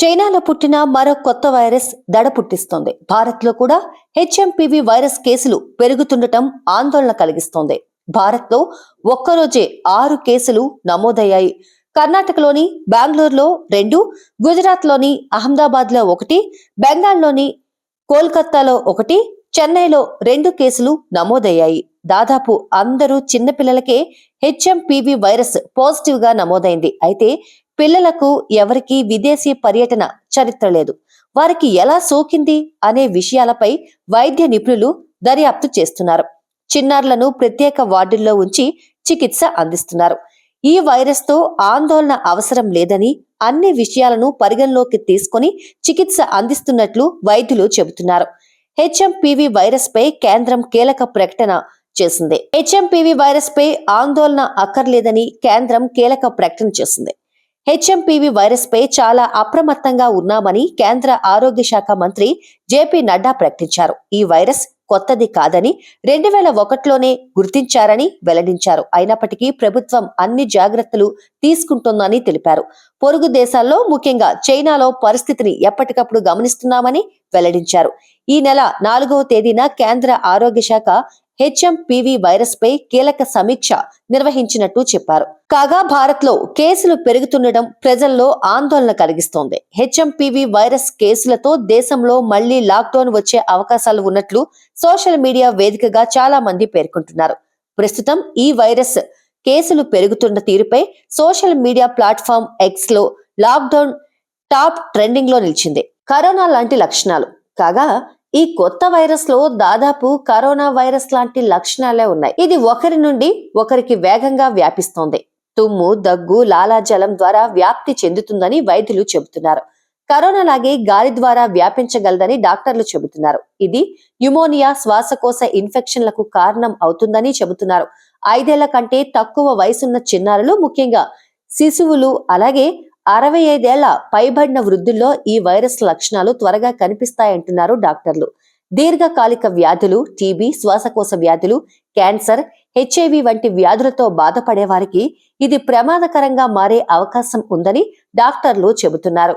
చైనాలో పుట్టిన మరో కొత్త వైరస్ దడ పుట్టిస్తోంది. భారత్లో కూడా హెచ్ఎంపివి వైరస్ కేసులు పెరుగుతుండటం ఆందోళన కలిగిస్తోంది. భారత్లో ఒక్కరోజే ఆరు కేసులు నమోదయ్యాయి. కర్ణాటకలోని బెంగళూరులో రెండు గుజరాత్లోని అహ్మదాబాద్లో ఒకటి బెంగాల్లోని కోల్కతాలో ఒకటి చెన్నైలో రెండు కేసులు నమోదయ్యాయి. దాదాపు అందరూ చిన్నపిల్లలకే హెచ్ఎంపివి వైరస్ పాజిటివ్గా నమోదైంది. అయితే పిల్లలకు ఎవరికీ విదేశీ పర్యటన చరిత్ర లేదు. వారికి ఎలా సోకింది అనే విషయాలపై వైద్య నిపుణులు దర్యాప్తు చేస్తున్నారు. చిన్నారులను ప్రత్యేక వార్డుల్లో ఉంచి చికిత్స అందిస్తున్నారు. ఈ వైరస్తో ఆందోళన అవసరం లేదని అన్ని విషయాలను పరిగణలోకి తీసుకొని చికిత్స అందిస్తున్నట్లు వైద్యులు చెబుతున్నారు. హెచ్ఎంపివి వైరస్ పై కేంద్రం కీలక ప్రకటన చేసింది. హెచ్ఎంపివి వైరస్ పై ఆందోళన అక్కర్లేదని కేంద్రం కీలక ప్రకటన చేసింది. హెచ్ఎంపివి వైరస్ పై చాలా అప్రమత్తంగా ఉన్నామని కేంద్ర ఆరోగ్య శాఖ మంత్రి జేపీ నడ్డా ప్రకటించారు. ఈ వైరస్ కొత్తది కాదని రెండు వేల ఒకటిలోనే గుర్తించారని వెల్లడించారు. అయినప్పటికీ ప్రభుత్వం అన్ని జాగ్రత్తలు తీసుకుంటోందని తెలిపారు. పొరుగు దేశాల్లో ముఖ్యంగా చైనాలో పరిస్థితిని ఎప్పటికప్పుడు గమనిస్తున్నామని వెల్లడించారు. ఈ నెల నాలుగవ తేదీన కేంద్ర ఆరోగ్య శాఖ హెచ్ఎంపివి వైరస్ పై కీలక సమీక్ష నిర్వహించినట్టు చెప్పారు. కాగా భారత్లో కేసులు పెరుగుతుండడం ప్రజల్లో ఆందోళన కలిగిస్తోంది. హెచ్ఎంపివి వైరస్ కేసులతో దేశంలో మళ్ళీ లాక్డౌన్ వచ్చే అవకాశాలు ఉన్నట్లు సోషల్ మీడియా వేదికగా చాలా మంది పేర్కొంటున్నారు. ప్రస్తుతం ఈ వైరస్ కేసులు పెరుగుతున్న తీరుపై సోషల్ మీడియా ప్లాట్ఫామ్ ఎక్స్లో లాక్డౌన్ టాప్ ట్రెండింగ్లో నిలిచింది. కరోనా లాంటి లక్షణాలు. కాగా ఈ కొత్త వైరస్లో దాదాపు కరోనా వైరస్ లాంటి లక్షణాలే ఉన్నాయి. ఇది ఒకరి నుండి ఒకరికి వేగంగా వ్యాపిస్తోంది. తుమ్ము దగ్గు లాలాజలం ద్వారా వ్యాప్తి చెందుతుందని వైద్యులు చెబుతున్నారు. కరోనా లాగే గాలి ద్వారా వ్యాపించగలదని డాక్టర్లు చెబుతున్నారు. ఇది న్యూమోనియా శ్వాసకోశ ఇన్ఫెక్షన్లకు కారణం అవుతుందని చెబుతున్నారు. ఐదేళ్ళ కంటే తక్కువ వయసున్న చిన్నారులు ముఖ్యంగా శిశువులు అలాగే అరవై ఐదేళ్ళ పైబడిన వృద్ధుల్లో ఈ వైరస్ లక్షణాలు త్వరగా కనిపిస్తాయంటున్నారు డాక్టర్లు. దీర్ఘకాలిక వ్యాధులు టీబీ శ్వాసకోశ వ్యాధులు క్యాన్సర్ హెచ్ఐవి వంటి వ్యాధులతో బాధపడే వారికి ఇది ప్రమాదకరంగా మారే అవకాశం ఉందని డాక్టర్లు చెబుతున్నారు.